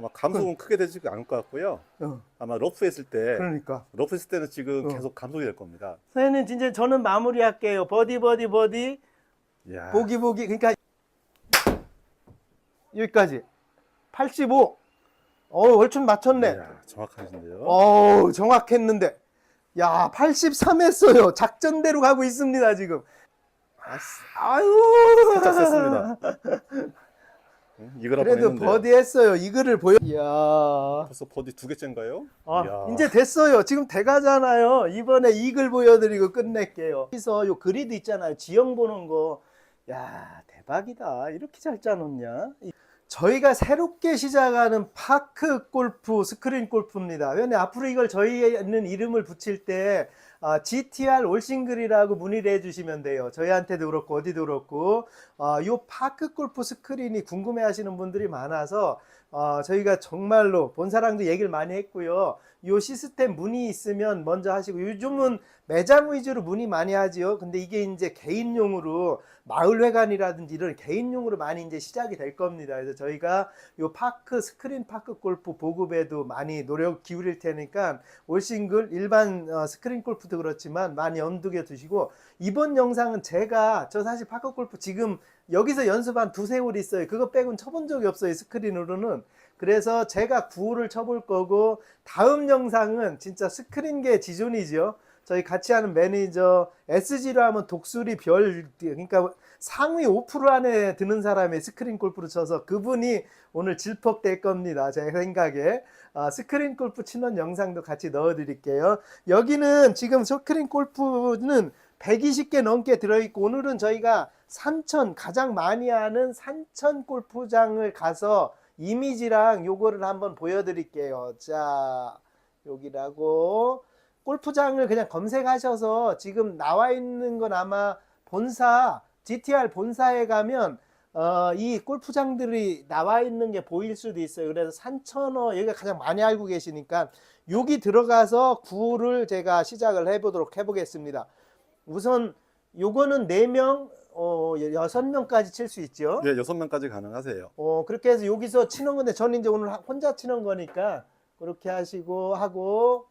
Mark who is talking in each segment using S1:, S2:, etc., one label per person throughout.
S1: 아마 감속은 크게 되지 않을 것 같고요.
S2: 어,
S1: 아마 러프 했을 때
S2: 그러니까.
S1: 러프 했을 때는 지금
S2: 어.
S1: 계속 감속이 될 겁니다.
S2: 선생님 진짜 저는 마무리할게요. 버디 버디 버디
S1: 이야.
S2: 보기 보기 그러니까 여기까지 85. 어 얼추 맞췄네.
S1: 이야, 정확하신데요.
S2: 어 정확했는데 야 83 했어요. 작전대로 가고 있습니다 지금. 아유
S1: 살짝 셌습니다. 응? 이거라
S2: 그래도 버디 했어요. 이거를 보여. 이야.
S1: 벌써 버디 두 개째인가요?
S2: 아,
S1: 이야.
S2: 이제 됐어요. 지금 돼가잖아요. 이번에 이글 보여드리고 끝낼게요. 여기서 요 그리드 있잖아요. 지형 보는 거. 야, 대박이다. 이렇게 잘 짜놓냐? 이- 저희가 새롭게 시작하는 파크 골프, 스크린 골프입니다. 왜냐 앞으로 이걸 저희는 이름을 붙일 때 아, GTR 올싱글이라고 문의를 해주시면 돼요. 저희한테도 그렇고 어디도 그렇고 아, 요 파크 골프 스크린이 궁금해하시는 분들이 많아서 어, 저희가 정말로 본사랑도 얘기를 많이 했고요. 요 시스템 문의 있으면 먼저 하시고 요즘은 매장 위주로 문의 많이 하지요. 근데 이게 이제 개인용으로 마을회관이라든지 이런 개인용으로 많이 이제 시작이 될 겁니다. 그래서 저희가 요 파크 스크린 파크 골프 보급에도 많이 노력 기울일 테니까 올 싱글 일반 어, 스크린 골프도 그렇지만 많이 염두에 두시고 이번 영상은 제가 저 사실 파크 골프 지금 여기서 연습한 두세 홀 있어요. 그거 빼곤 쳐본 적이 없어요. 스크린으로는. 그래서 제가 9홀을 쳐볼 거고 다음 영상은 진짜 스크린계 지존이죠. 저희 같이 하는 매니저 SG로 하면 독수리 별 그러니까 상위 5% 안에 드는 사람의 스크린 골프를 쳐서 그분이 오늘 질퍽될 겁니다. 제 생각에 아, 스크린 골프 치는 영상도 같이 넣어드릴게요. 여기는 지금 스크린 골프는 120개 넘게 들어있고 오늘은 저희가 산천 가장 많이 하는 산천 골프장을 가서 이미지랑 요거를 한번 보여드릴게요. 자 여기라고 골프장을 그냥 검색하셔서 지금 나와 있는 건 아마 본사 GTR 본사에 가면 어, 이 골프장들이 나와 있는 게 보일 수도 있어요. 그래서 산천어 여기가 가장 많이 알고 계시니까 여기 들어가서 구를 제가 시작을 해보도록 해보겠습니다. 우선 요거는 4명, 어, 6명까지 칠 수 있죠.
S1: 예, 여섯 명까지 가능하세요.
S2: 어, 그렇게 해서 여기서 치는 건데 저는 이제 오늘 혼자 치는 거니까 그렇게 하시고 하고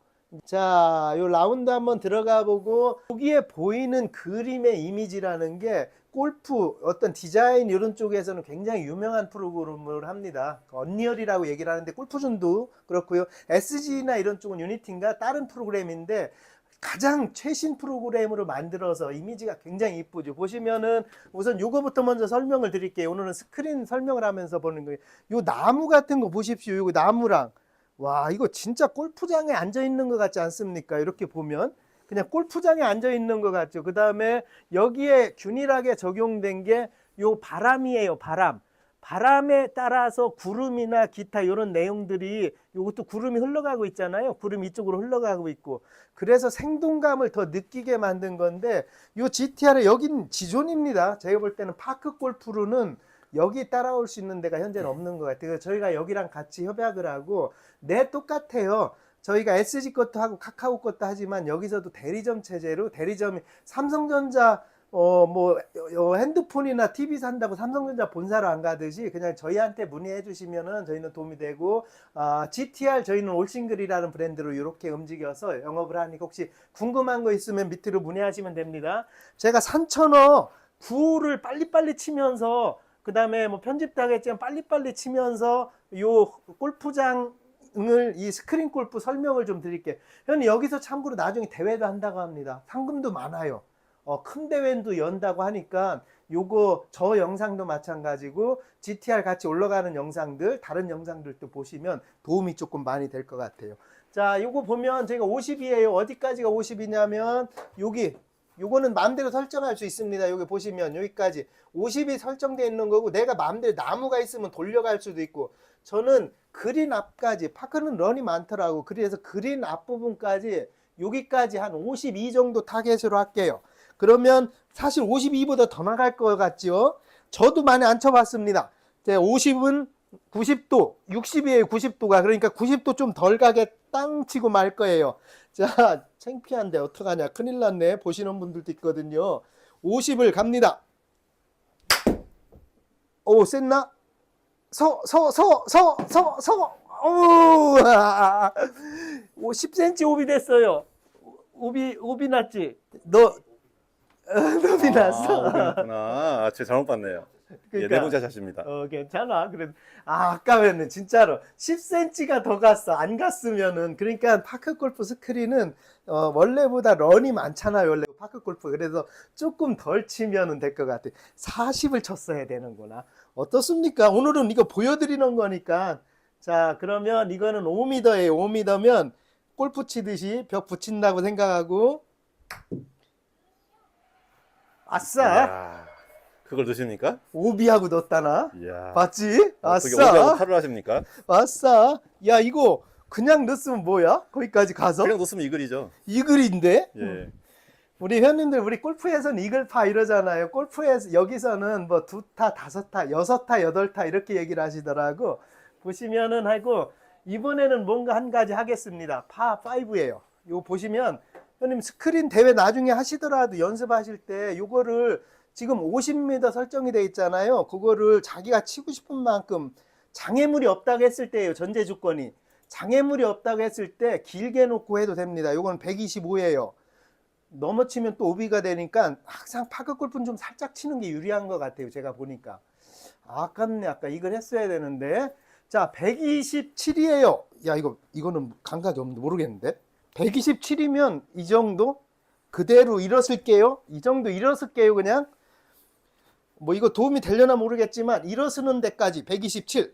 S2: 자, 요 라운드 한번 들어가 보고 여기에 보이는 그림의 이미지라는 게 골프 어떤 디자인 이런 쪽에서는 굉장히 유명한 프로그램을 합니다. 언리얼이라고 얘기를 하는데 골프존도 그렇고요. SG나 이런 쪽은 유니티인가 다른 프로그램인데 가장 최신 프로그램으로 만들어서 이미지가 굉장히 이쁘죠. 보시면은 우선 요거부터 먼저 설명을 드릴게요. 오늘은 스크린 설명을 하면서 보는 거예요. 요 나무 같은 거 보십시오. 요거 나무랑 와 이거 진짜 골프장에 앉아 있는 것 같지 않습니까? 이렇게 보면 그냥 골프장에 앉아 있는 것 같죠. 그 다음에 여기에 균일하게 적용된 게 요 바람이에요. 바람. 바람에 따라서 구름이나 기타 이런 내용들이 이것도 구름이 흘러가고 있잖아요. 구름이 이쪽으로 흘러가고 있고 그래서 생동감을 더 느끼게 만든 건데 요 GTR의 여긴 지존입니다. 제가 볼 때는 파크 골프로는 여기 따라올 수 있는 데가 현재는 없는 것 같아요. 저희가 여기랑 같이 협약을 하고 네 똑같아요. 저희가 SG 것도 하고 카카오 것도 하지만 여기서도 대리점 체제로 대리점이 삼성전자 어뭐 핸드폰이나 TV 산다고 삼성전자 본사로 안 가듯이 그냥 저희한테 문의해 주시면은 저희는 도움이 되고 아 GTR 저희는 올싱글이라는 브랜드로 이렇게 움직여서 영업을 하니까 혹시 궁금한 거 있으면 밑으로 문의하시면 됩니다. 제가 산천어 구를 빨리빨리 치면서 그 다음에 뭐 편집도 하겠지만 빨리빨리 치면서 요 골프장 을이 스크린 골프 설명을 좀 드릴게요. 여기서 참고로 나중에 대회도 한다고 합니다. 상금도 많아요. 어, 큰 대회도 연다고 하니까 요거 저 영상도 마찬가지고 GTR 같이 올라가는 영상들 다른 영상들도 보시면 도움이 조금 많이 될 것 같아요. 자, 요거 보면 제가 50이에요. 어디까지가 50이냐면 여기 요거는 마음대로 설정할 수 있습니다. 여기 보시면 여기까지 50이 설정되어 있는 거고 내가 마음대로 나무가 있으면 돌려갈 수도 있고 저는 그린 앞까지 파크는 런이 많더라고. 그래서 그린 앞부분까지 여기까지 한 52 정도 타겟으로 할게요. 그러면 사실 52보다 더 나갈 것 같죠? 저도 많이 안 쳐봤습니다. 제 50은 90도, 60이에요, 90도가. 그러니까 90도 좀 덜 가게 땅 치고 말 거예요. 자, 창피한데 어떡하냐. 큰일 났네. 보시는 분들도 있거든요. 50을 갑니다. 오, 셌나? 서 서 서 서 서 서 오, 아, 오 10cm 오비 됐어요. 오비 오비 났지. 너 어, 너비 났어.
S1: 아, 그렇구나. 아, 제가 잘못 봤네요. 예,
S2: 그러니까.
S1: 네 번째 샷입니다.
S2: 어 괜찮아. 그래 아 아까면은 진짜로 10cm가 더 갔어. 안 갔으면은 그러니까 파크 골프 스크린은 어, 원래보다 런이 많잖아요. 원래 파크 골프 그래서 조금 덜 치면은 될 것 같아. 40을 쳤어야 되는구나. 어떻습니까? 오늘은 이거 보여드리는 거니까 자 그러면 이거는 5m예요. 5m면 골프 치듯이 벽 붙인다고 생각하고 아싸
S1: 이야, 그걸 드십니까?
S2: 오비하고 넣었다나
S1: 이야.
S2: 봤지?
S1: 어떻게 오비하고
S2: 아싸
S1: 탈을 하십니까?
S2: 아싸 야 이거 그냥 넣었으면 뭐야? 거기까지 가서
S1: 그냥 놓으면 이글이죠.
S2: 이글인데
S1: 예.
S2: 우리 회원님들 우리 골프에서는 이글파 이러잖아요 골프에서 여기서는 뭐 두 타 다섯 타 여섯 타 여덟 타 이렇게 얘기를 하시더라고 보시면은 하고 이번에는 뭔가 한 가지 하겠습니다 파 5예요 요 보시면 형님 스크린 대회 나중에 하시더라도 연습하실 때 요거를 지금 50m 설정이 돼 있잖아요 그거를 자기가 치고 싶은 만큼 장애물이 없다고 했을 때예요 전제 조건이 장애물이 없다고 했을 때 길게 놓고 해도 됩니다 요거는 125예요 넘어치면 또 오비가 되니까 항상 파크 골프는 좀 살짝 치는 게 유리한 것 같아요. 제가 보니까. 아깝네. 아까 이걸 했어야 되는데. 자, 127이에요. 야, 이거, 이거는 감각이 없는데 모르겠는데. 127이면 이 정도? 그대로 일었을게요. 이 정도 일었을게요, 그냥. 뭐 이거 도움이 되려나 모르겠지만, 일어서는 데까지 127.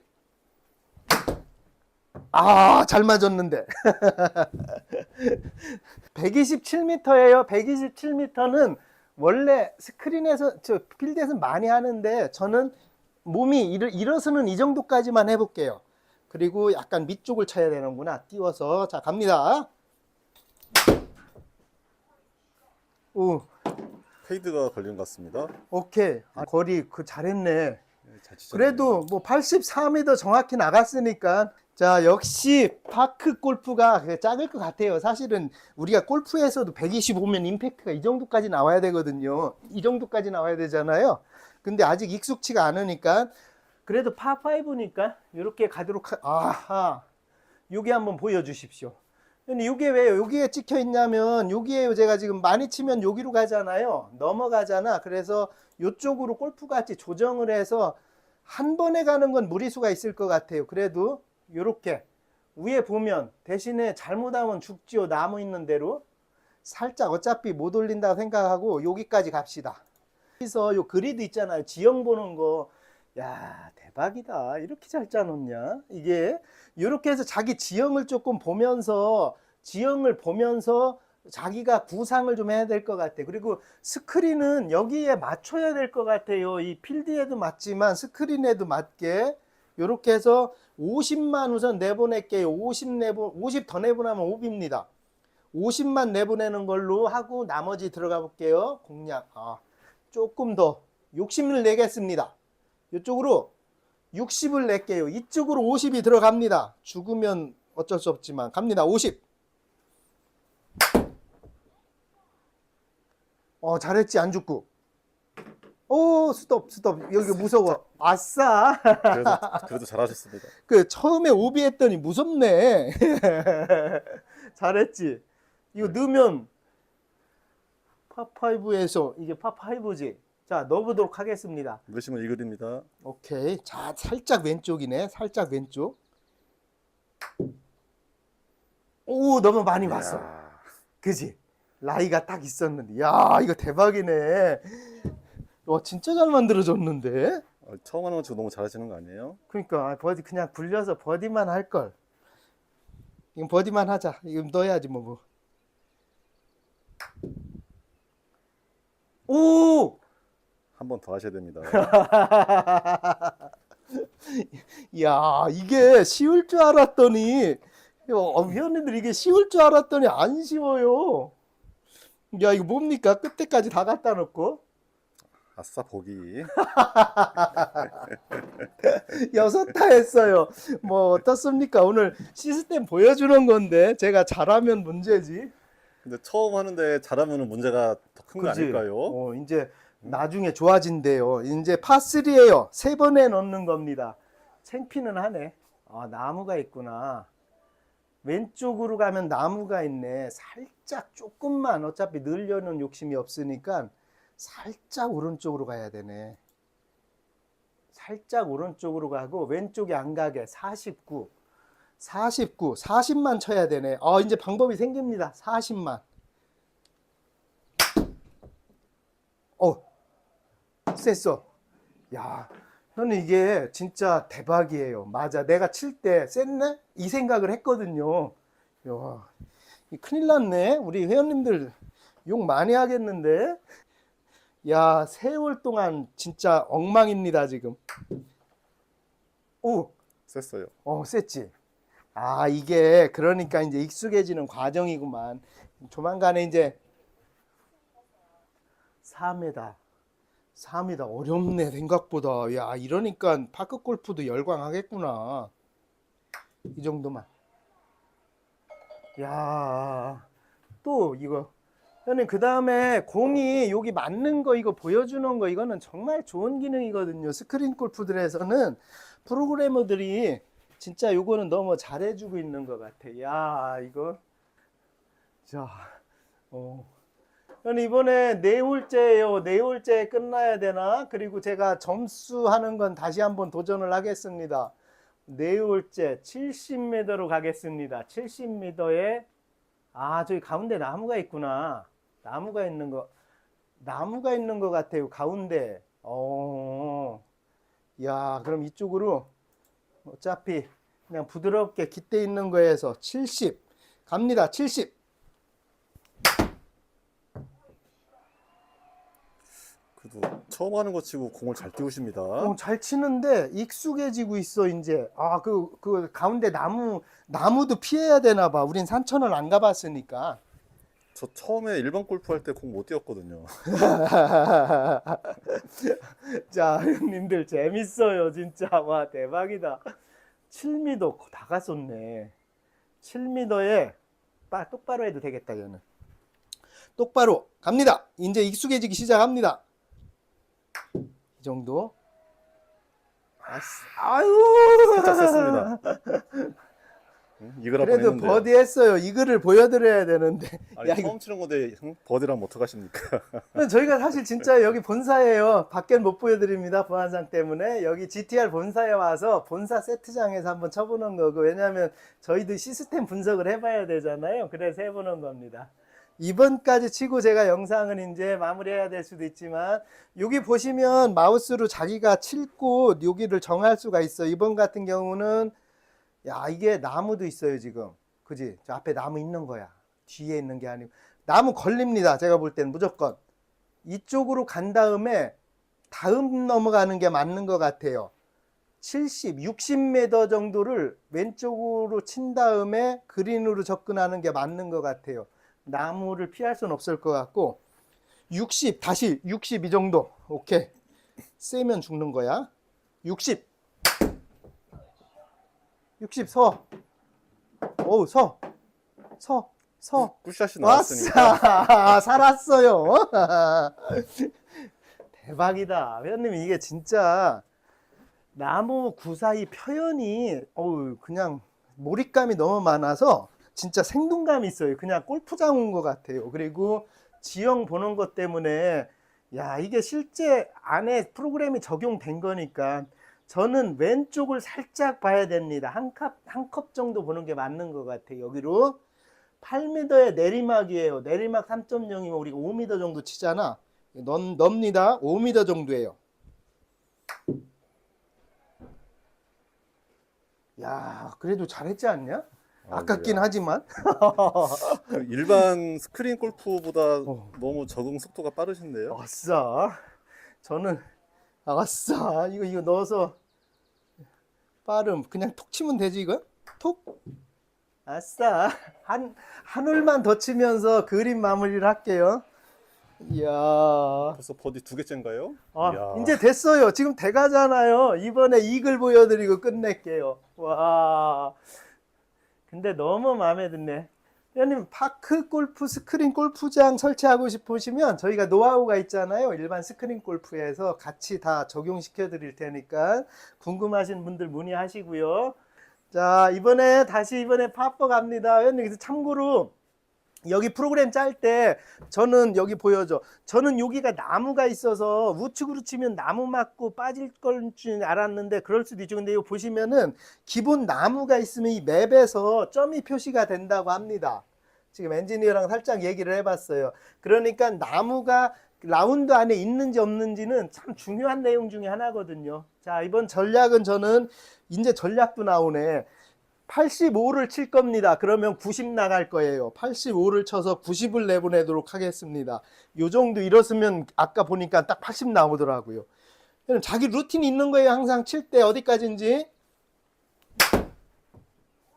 S2: 아, 잘 맞았는데. 127m예요. 127m는 원래 스크린에서 저 필드에서 많이 하는데 저는 몸이 일, 일어서는 이 정도까지만 해볼게요. 그리고 약간 밑쪽을 쳐야 되는구나. 띄워서 자 갑니다. 오,
S1: 페이드가 걸린 것 같습니다.
S2: 오케이. 아, 거리 그 잘했네.
S1: 예, 잘 치셨네요.
S2: 그래도 뭐 84m 정확히 나갔으니까 자 역시 파크 골프가 작을 것 같아요 사실은 우리가 골프에서도 125면 임팩트가 이 정도까지 나와야 되거든요 이 정도까지 나와야 되잖아요 근데 아직 익숙치가 않으니까 그래도 파5니까 이렇게 가도록 하... 아하 요게 한번 보여주십시오 근데 요게 왜요 여기에 찍혀 있냐면 여기에 제가 지금 많이 치면 여기로 가잖아요 넘어가잖아 그래서 요쪽으로 골프같이 조정을 해서 한 번에 가는 건 무리수가 있을 것 같아요. 그래도 요렇게 위에 보면 대신에 잘못하면 죽지요. 나무 있는 대로 살짝 어차피 못 올린다고 생각하고 여기까지 갑시다. 여기서 요 그리드 있잖아요. 지형 보는 거. 야, 대박이다. 이렇게 잘 짜놓냐? 이게 요렇게 해서 자기 지형을 조금 보면서 지형을 보면서 자기가 구상을 좀 해야 될 것 같아. 그리고 스크린은 여기에 맞춰야 될 것 같아요. 이 필드에도 맞지만 스크린에도 맞게 이렇게 해서 50만 우선 내보낼게요. 50 내보 50 더 내보내면 5입니다. 50만 내보내는 걸로 하고 나머지 들어가 볼게요. 공략. 아, 조금 더 욕심을 내겠습니다. 이쪽으로 60을 낼게요. 이쪽으로 50이 들어갑니다. 죽으면 어쩔 수 없지만 갑니다. 50. 어 잘했지 안 죽고 오 스톱 스톱 여기 무서워 아싸
S1: 그래도, 그래도 잘하셨습니다.
S2: 그 처음에 오비 했더니 무섭네 잘했지 이거 넣으면 파5에서 이게 파5지 자 넣어보도록 하겠습니다
S1: 넣으시면 이글입니다.
S2: 오케이 자 살짝 왼쪽이네 살짝 왼쪽 오 너무 많이 왔어
S1: 이야,
S2: 그지? 라이가 딱 있었는데, 야, 이거 대박이네. 와, 진짜 잘 만들어졌는데?
S1: 어, 처음 하는 거 치고 너무 잘하시는 거 아니에요?
S2: 그러니까, 아, 버디, 그냥 굴려서 버디만 할 걸. 이건 버디만 하자. 이건 넣어야지, 뭐, 뭐. 오!
S1: 한 번 더 하셔야 됩니다.
S2: 야, 이게 쉬울 줄 알았더니, 어, 위원님들 이게 쉬울 줄 알았더니 안 쉬워요. 야, 이거 뭡니까? 끝에까지 다 갖다 놓고.
S1: 아싸 보기.
S2: 여섯 타 했어요. 뭐 어떻습니까? 오늘 시스템 보여주는 건데 제가 잘하면 문제지.
S1: 근데 처음 하는데 잘하면 문제가 더 큰 거
S2: 그지?
S1: 아닐까요?
S2: 어, 이제 나중에 좋아진대요. 이제 파3예요. 세 번에 넣는 겁니다. 생피는 하네. 아, 나무가 있구나. 왼쪽으로 가면 나무가 있네. 살짝 조금만 어차피 늘려는 욕심이 없으니까 살짝 오른쪽으로 가야 되네. 살짝 오른쪽으로 가고 왼쪽에 안 가게 49. 49, 40만 쳐야 되네. 아, 이제 방법이 생깁니다. 40만. 어, 셌어. 야, 저는 이게 진짜 대박이에요. 맞아. 내가 칠때 셌네? 이 생각을 했거든요. 야, 이 큰일 났네. 우리 회원님들 욕 많이 하겠는데? 야, 세월 동안 진짜 엉망입니다, 지금. 오,
S1: 셌어요.
S2: 어, 셌지. 아, 이게 그러니까 이제 익숙해지는 과정이구만. 조만간에 이제 4m. 4m 어렵네, 생각보다. 야, 이러니까 파크 골프도 열광하겠구나. 이 정도만. 야, 또 이거. 형님, 그 다음에 공이 여기 맞는 거, 이거 보여주는 거, 이거는 정말 좋은 기능이거든요. 스크린 골프들에서는 프로그래머들이 진짜 요거는 너무 잘해주고 있는 것 같아. 야, 이거. 자, 어. 형님, 이번에 네 홀째예요. 네 홀째 끝나야 되나? 그리고 제가 점수 하는 건 다시 한번 도전을 하겠습니다. 네 홀째 70m로 가겠습니다. 70m에 아, 저기 가운데 나무가 있구나. 나무가 있는 거. 나무가 있는 것 같아요. 가운데. 어. 야, 그럼 이쪽으로 어차피 그냥 부드럽게 깃대 있는 거에서 70 갑니다. 70.
S1: 그래도 처음 하는 거 치고 공을 잘 띄우십니다.
S2: 어, 잘 치는데 익숙해지고 있어 이제. 아, 그 그 가운데 나무 나무도 피해야 되나 봐. 우린 산천을 안 가봤으니까.
S1: 저 처음에 일반 골프 할 때 공 못 띄웠거든요.
S2: 자, 형님들 재밌어요, 진짜. 와, 대박이다. 7m 다 갔었네. 7m에 빠, 똑바로 해도 되겠다, 얘는. 똑바로 갑니다. 이제 익숙해지기 시작합니다. 이 정도. 아스, 아유.
S1: 살짝 셌습니다. 응? 이거라
S2: 그래도
S1: 보냈는데.
S2: 버디 했어요. 이거를 보여드려야 되는데.
S1: 아니,
S2: 야,
S1: 처음 치는 건데 응? 버디라면 어떡하십니까?
S2: 저희가 사실 진짜 여기 본사예요. 밖엔 못 보여드립니다. 보안상 때문에. 여기 GTR 본사에 와서 본사 세트장에서 한번 쳐보는 거고. 왜냐하면 저희도 시스템 분석을 해봐야 되잖아요. 그래서 해보는 겁니다. 이번까지 치고 제가 영상은 이제 마무리해야 될 수도 있지만 여기 보시면 마우스로 자기가 칠곳 여기를 정할 수가 있어. 이번 같은 경우는 야 이게 나무도 있어요 지금. 그지? 저 앞에 나무 있는 거야. 뒤에 있는 게 아니고 나무 걸립니다. 제가 볼 때는 무조건 이쪽으로 간 다음에 다음 넘어가는 게 맞는 것 같아요. 70, 60m 정도를 왼쪽으로 친 다음에 그린으로 접근하는 게 맞는 것 같아요. 나무를 피할 수는 없을 것 같고 60 다시 60 이 정도 오케이 세면 죽는 거야 60 60 서. 어우 서. 서. 서.
S1: 굿샷이 나왔으니까.
S2: 살았어요. 대박이다. 회원님 이게 진짜 나무 구사이 표현이 어우 그냥 몰입감이 너무 많아서 진짜 생동감이 있어요. 그냥 골프장 온 것 같아요. 그리고 지형 보는 것 때문에 야 이게 실제 안에 프로그램이 적용된 거니까 저는 왼쪽을 살짝 봐야 됩니다. 한 컵, 한 컵 정도 보는 게 맞는 것 같아요. 여기로 8m의 내리막이에요. 내리막 3.0이면 우리가 5m 정도 치잖아. 넘, 넘니다. 5m 정도예요. 야, 그래도 잘했지 않냐? 아깝긴
S1: 아이고야.
S2: 하지만.
S1: 그 일반 스크린 골프보다
S2: 어.
S1: 너무 적응 속도가 빠르신데요?
S2: 아싸. 저는 아싸. 이거 이거 넣어서 빠름 그냥 톡 치면 되지 이거? 톡. 아싸. 한 한 홀만 더 치면서 그림 마무리를 할게요. 이야.
S1: 벌써 버디 두 개째인가요?
S2: 아,
S1: 이야.
S2: 이제 됐어요. 지금 돼가잖아요. 이번에 이글 보여드리고 끝낼게요. 와. 근데 너무 마음에 드네. 회원님 파크 골프 스크린 골프장 설치하고 싶으시면 저희가 노하우가 있잖아요. 일반 스크린 골프에서 같이 다 적용시켜 드릴 테니까 궁금하신 분들 문의하시고요. 자 이번에 다시 이번에 파퍼 갑니다. 회원님 참고로 여기 프로그램 짤 때 저는 여기 보여줘. 저는 여기가 나무가 있어서 우측으로 치면 나무 맞고 빠질 걸 줄 알았는데 그럴 수도 있죠. 근데 이거 보시면은 기본 나무가 있으면 이 맵에서 점이 표시가 된다고 합니다. 지금 엔지니어랑 살짝 얘기를 해봤어요. 그러니까 나무가 라운드 안에 있는지 없는지는 참 중요한 내용 중에 하나거든요. 자, 이번 전략은 저는 이제 전략도 나오네. 85를 칠 겁니다. 그러면 90 나갈 거예요. 85를 쳐서 90을 내보내도록 하겠습니다. 요 정도 이렇으면 아까 보니까 딱 80 나오더라고요. 자기 루틴이 있는 거예요. 항상 칠 때 어디까지인지.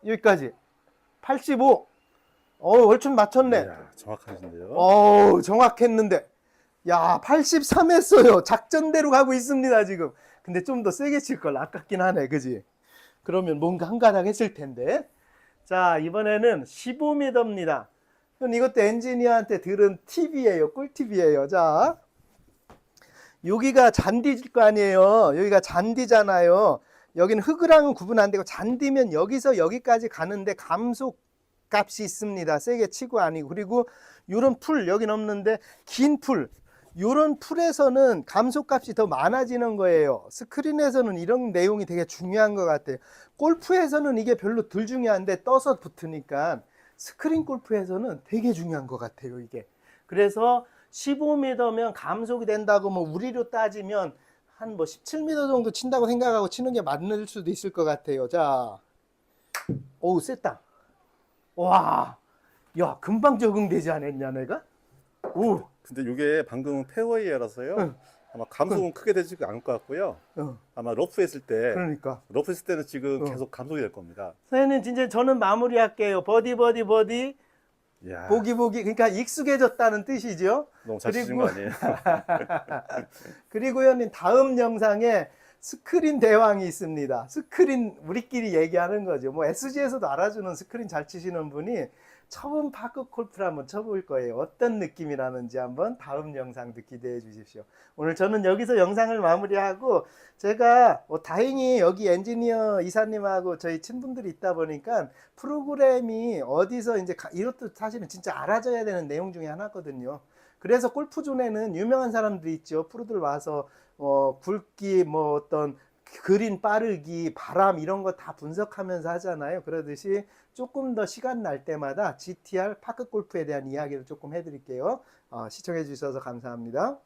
S2: 여기까지. 85. 어, 얼추 맞췄네.
S1: 이야, 정확하신데요.
S2: 어우, 정확했는데. 야, 83 했어요. 작전대로 가고 있습니다, 지금. 근데 좀 더 세게 칠 걸 아깝긴 하네, 그지? 그러면 뭔가 한 가닥 했을 텐데. 자, 이번에는 15m입니다. 이것도 엔지니어한테 들은 팁이에요. 꿀팁이에요. 자, 여기가 잔디일 거 아니에요. 여기가 잔디잖아요. 여기는 흙이랑은 구분 안 되고 잔디면 여기서 여기까지 가는데 감속 값이 있습니다. 세게 치고 아니고 그리고 요런 풀 여긴 없는데 긴 풀. 요런 풀에서는 감속값이 더 많아지는 거예요. 스크린에서는 이런 내용이 되게 중요한 것 같아요. 골프에서는 이게 별로 덜 중요한데 떠서 붙으니까 스크린 골프에서는 되게 중요한 것 같아요. 이게. 그래서 15m면 감속이 된다고 뭐 우리로 따지면 한 뭐 17m 정도 친다고 생각하고 치는 게 맞을 수도 있을 것 같아요. 자, 오우 셌다. 와, 야 금방 적응되지 않았냐 내가? 오,
S1: 근데 이게 방금 페어웨이라서요.
S2: 응.
S1: 아마 감속은 크게 되지 않을 것 같고요.
S2: 어,
S1: 아마 러프 했을 때
S2: 그러니까.
S1: 러프 했을 때는 지금
S2: 어.
S1: 계속 감속이 될 겁니다.
S2: 선생님 진짜 저는 마무리할게요. 버디 버디 버디
S1: 이야,
S2: 보기 보기 그러니까 익숙해졌다는 뜻이죠.
S1: 너무 잘
S2: 그리고-
S1: 거 아니에요?
S2: 그리고 형님 다음 영상에 스크린 대왕이 있습니다. 스크린 우리끼리 얘기하는 거죠. 뭐 SG에서도 알아주는 스크린 잘 치시는 분이 처음 파크 골프를 한번 쳐볼 거예요. 어떤 느낌이라는지 한번 다음 영상도 기대해 주십시오. 오늘 저는 여기서 영상을 마무리하고 제가 뭐 다행히 여기 엔지니어 이사님하고 저희 친분들이 있다 보니까 프로그램이 어디서 이제 가- 이것도 사실은 진짜 알아줘야 되는 내용 중에 하나거든요. 그래서 골프존에는 유명한 사람들이 있죠. 프로들 와서 어, 굵기, 뭐 어떤 그린 빠르기, 바람 이런 거 다 분석하면서 하잖아요. 그러듯이 조금 더 시간 날 때마다 GTR 파크 골프에 대한 이야기를 조금 해드릴게요. 어, 시청해 주셔서 감사합니다.